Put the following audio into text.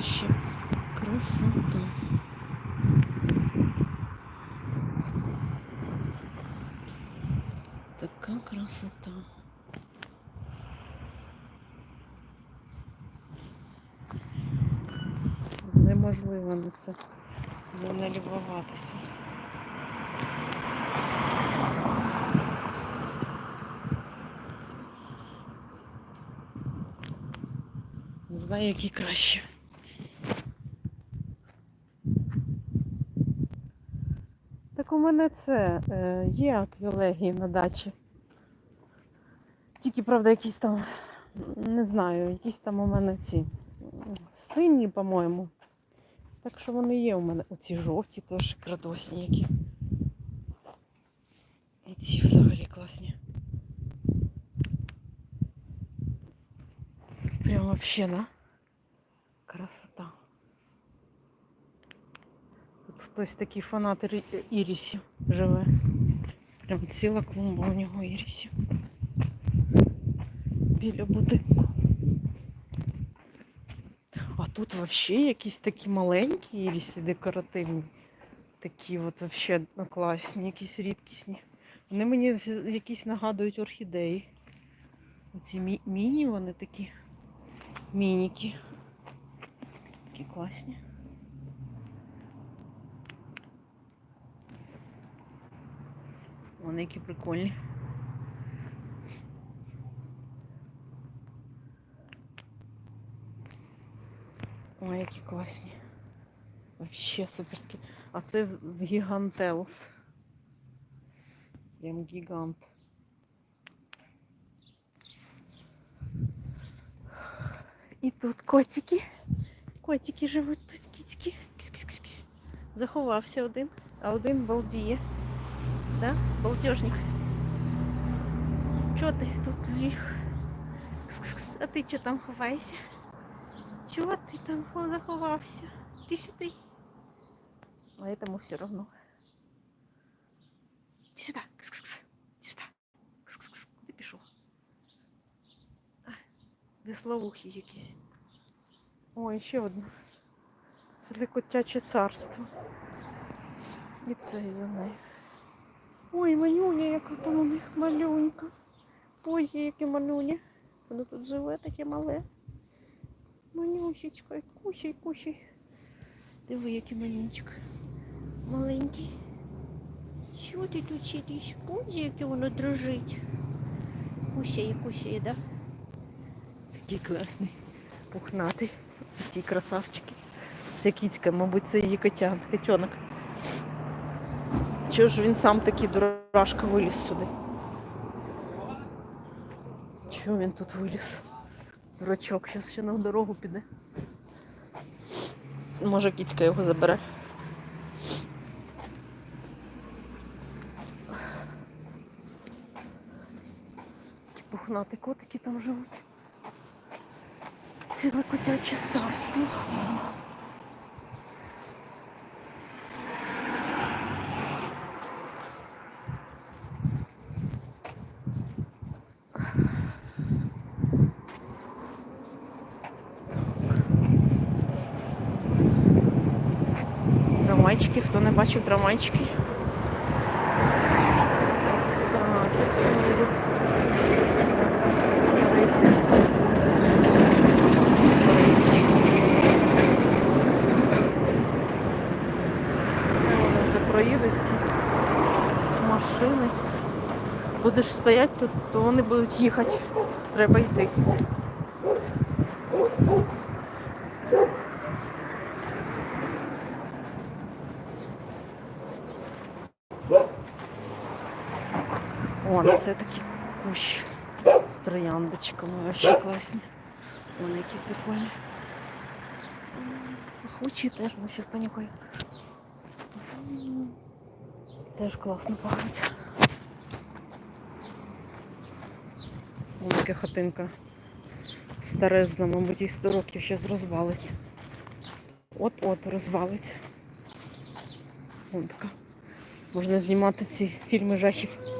вообще красота. Така красота. Неможливо на це не налюбуватися. Не знаю, який краще. Так у мене це е, є аквілегії на дачі. Тільки, правда, якісь там, не знаю, якісь там у мене ці сині, по-моєму. Так що вони є у мене. Оці жовті теж крадосні які. І ці взагалі класні. Прям вообще, да? Красота. Хтось такий фанат ірісів живе. Прям ціла клумба у нього ірісів. Біля будинку. А тут взагалі якісь такі маленькі іріси декоративні. Такі от ну, класні, якісь рідкісні. Вони мені якісь нагадують орхідеї. Оці мі- міні вони такі. Мініки. Такі класні. Вони які прикольні. Ой, які класні. Вообще суперські. А це гігантеус. Прям гігант. І тут котики. Котики живуть тут кіцькі. Кіс-кіс-кіс-кіс. Заховався один, а один балдіє. Да? Балдежник. Чого ти тут ліг? А ти чого там ховаєшся? Чого ти там хо- заховався? Ти сюди. А этому все равно. Иди сюда. Кс-кс-кс. Иди сюда. Кс-кс-кс. Куди пішов? А, якісь. Ой, ще одна. Це котяче царство. І це за нею. Ой, манюня, яка там у них малюнька. Боже, яке малюня. Воно тут живе таке мале. Манюсечка, кусай, кусай. Диви, який манюнчик. Маленький. Що ти тут сидиш? Боже, яке воно дрожить. Кусає, кусає, да? Такий класний, пухнатий. Такі красавчики. Це кіцька, мабуть, це її котян, котенок. Чого ж він сам такий дурашка виліз сюди? Чого він тут виліз? Дурачок, зараз ще на дорогу піде. Може кіцька його забере. Такі пухнаті котики там живуть. Ціле котяче царство. Трамвайчики, хто не бачив трамвайчики. Так, це тут? Вони вже проїдуть машини. Будеш стояти тут, то вони будуть їхати. Треба йти. О, це такий кущ з трояндочками. Вообще класні. Вони які прикольні. Пахучі теж, ми зараз понюхаю. Теж класно пахнуть. Ось така хатинка старезна, мабуть, їй 100 років зараз розвалиться. От-от розвалиться. Вон така. Можна знімати ці фільми жахів.